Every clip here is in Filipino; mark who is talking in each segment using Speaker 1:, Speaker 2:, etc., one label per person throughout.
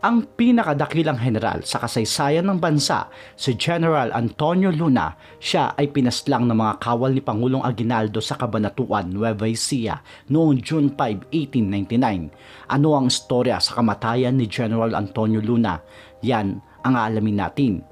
Speaker 1: ang pinakadakilang general sa kasaysayan ng bansa, si General Antonio Luna, siya ay pinaslang ng mga kawal ni Pangulong Aguinaldo sa Cabanatuan, Nueva Ecija noong June 5, 1899. Ano ang istorya sa kamatayan ni General Antonio Luna? Yan ang aalamin natin.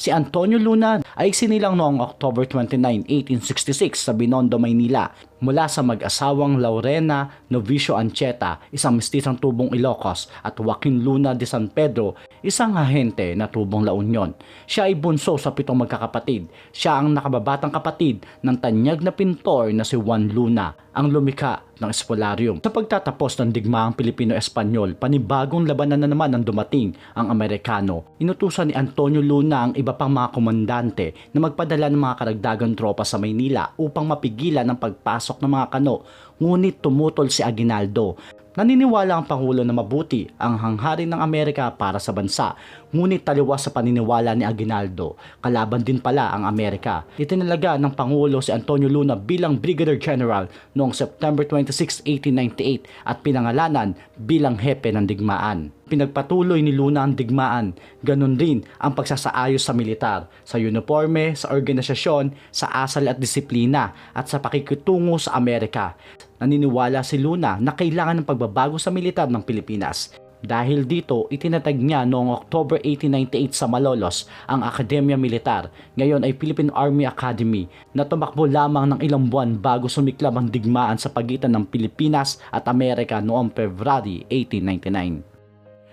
Speaker 1: Si Antonio Luna ay sinilang noong October 29, 1866 sa Binondo, Maynila mula sa mag-asawang Laurena Novicio Ancheta, isang mestisang tubong Ilocos at Joaquin Luna de San Pedro, isang ahente na tubong La Union. Siya ay bunso sa pitong magkakapatid. Siya ang nakababatang kapatid ng tanyag na pintor na si Juan Luna, ang lumika ng Espolarium. Sa pagtatapos ng digmaang Pilipino-Espanyol, panibagong labanan na naman ang dumating ang Amerikano. Inutusan ni Antonio Luna ang iba pang mga komandante na magpadala ng mga karagdagang tropa sa Maynila upang mapigilan ang pagpasok ng mga kano. Ngunit tumutol si Aguinaldo. Naniniwala ang Pangulo na mabuti ang hangharin ng Amerika para sa bansa, ngunit taliwas sa paniniwala ni Aguinaldo. Kalaban din pala ang Amerika. Itinalaga ng Pangulo si Antonio Luna bilang Brigadier General noong September 26, 1898 at pinangalanan bilang hepe ng digmaan. Pinagpatuloy ni Luna ang digmaan, ganun din ang pagsasaayos sa militar, sa uniforme, sa organisasyon, sa asal at disiplina at sa pakikitungo sa Amerika. Naniniwala si Luna na kailangan ng pagbabago sa militar ng Pilipinas. Dahil dito, itinatag niya noong October 1898 sa Malolos ang Akademya Militar, ngayon ay Philippine Army Academy, na tumakbo lamang ng ilang buwan bago sumiklab ang digmaan sa pagitan ng Pilipinas at Amerika noong February 1899.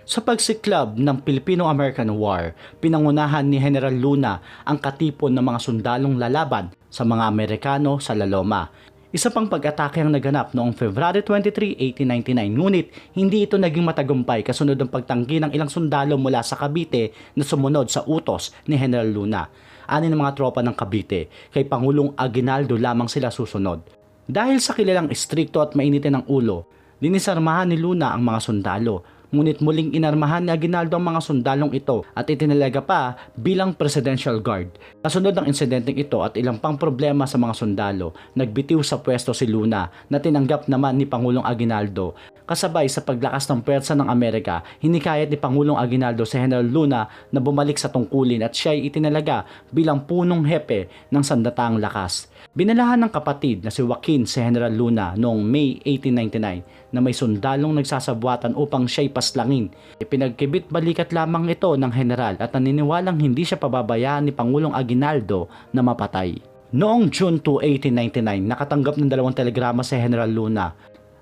Speaker 1: Sa pagsiklab ng Filipino-American War, pinangunahan ni General Luna ang katipon ng mga sundalong lalaban sa mga Amerikano sa Laloma. Isa pang pag-atake ang naganap noong February 23, 1899 ngunit hindi ito naging matagumpay kasunod ng pagtanggi ng ilang sundalo mula sa Cavite na sumunod sa utos ni General Luna. Ani ng mga tropa ng Cavite, kay Pangulong Aguinaldo lamang sila susunod. Dahil sa kilalang istrikto at mainitin ng ulo, dinisarmahan ni Luna ang mga sundalo ngunit muling inarmahan ni Aguinaldo ang mga sundalong ito at itinalaga pa bilang Presidential Guard. Kasunod ng insidenteng ito at ilang pang problema sa mga sundalo, nagbitiw sa pwesto si Luna na tinanggap naman ni Pangulong Aguinaldo. Kasabay sa paglakas ng pwersa ng Amerika, hinikayat ni Pangulong Aguinaldo si General Luna na bumalik sa tungkulin at siya ay itinalaga bilang punong hepe ng sandatang lakas. Binalahan ng kapatid na si Joaquin si General Luna noong May 1899 na may sundalong nagsasabuatan upang siya'y paslangin. Ipinagkibit balikat lamang ito ng general at naniniwalang hindi siya pababayaan ni Pangulong Aguinaldo na mapatay. Noong June 2, 1899, nakatanggap ng dalawang telegrama si General Luna.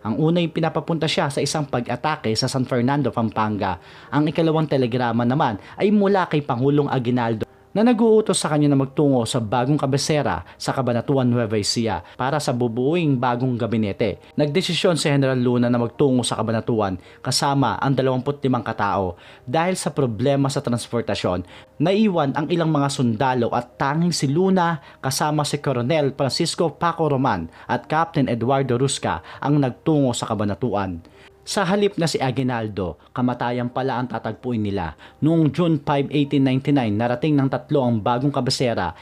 Speaker 1: Ang una ay pinapapunta siya sa isang pag-atake sa San Fernando, Pampanga. Ang ikalawang telegrama naman ay mula kay Pangulong Aguinaldo na nag-uutos sa kanya na magtungo sa bagong kabesera sa Cabanatuan Nueva Ecija para sa bubuing bagong gabinete. Nagdesisyon si General Luna na magtungo sa Cabanatuan kasama ang 25 katao dahil sa problema sa transportasyon. Naiwan ang ilang mga sundalo at tanging si Luna kasama si Colonel Francisco Paco Roman at Captain Eduardo Rusca ang nagtungo sa Cabanatuan. Sa halip na si Aguinaldo, kamatayan pala ang tatagpuin nila. Noong June 5, 1899, narating ng tatlo ang bagong kabasera.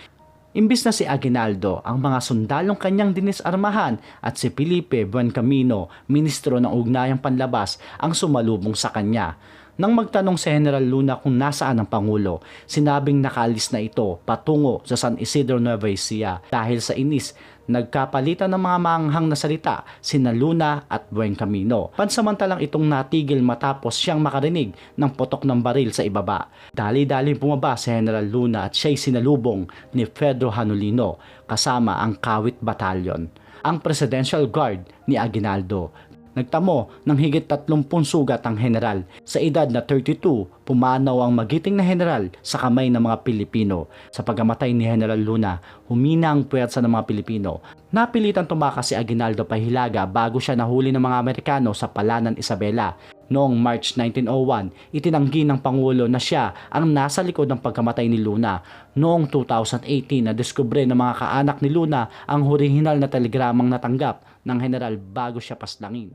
Speaker 1: Imbis na si Aguinaldo, ang mga sundalong kanyang dinisarmahan at si Felipe Buencamino, ministro ng Ugnayang Panlabas, ang sumalubong sa kanya. Nang magtanong si General Luna kung nasaan ang Pangulo, sinabing nakalis na ito patungo sa San Isidro Nueva Ecija dahil sa inis nagkapalitan ng mga manghang na salita sina Luna at Buen Camino. Pansamantalang itong natigil matapos siyang makarinig ng potok ng baril sa ibaba. Dali-dali bumaba si General Luna at siya'y sinalubong ni Pedro Hanulino kasama ang Kawit Battalion ang Presidential Guard ni Aguinaldo Nagtamo ng higit 30 sugat ang general. Sa edad na 32, pumanaw ang magiting na general sa kamay ng mga Pilipino. Sa pagamatay ni General Luna, humina ang puwersa ng mga Pilipino. Napilitan tumakas si Aguinaldo Pahilaga bago siya nahuli ng mga Amerikano sa palanan Isabela. Noong March 1901, itinanggi ng Pangulo na siya ang nasa likod ng pagkamatay ni Luna. Noong 2018, nadiskubre ng mga kaanak ni Luna ang orihinal na telegramang natanggap ng general bago siya paslangin.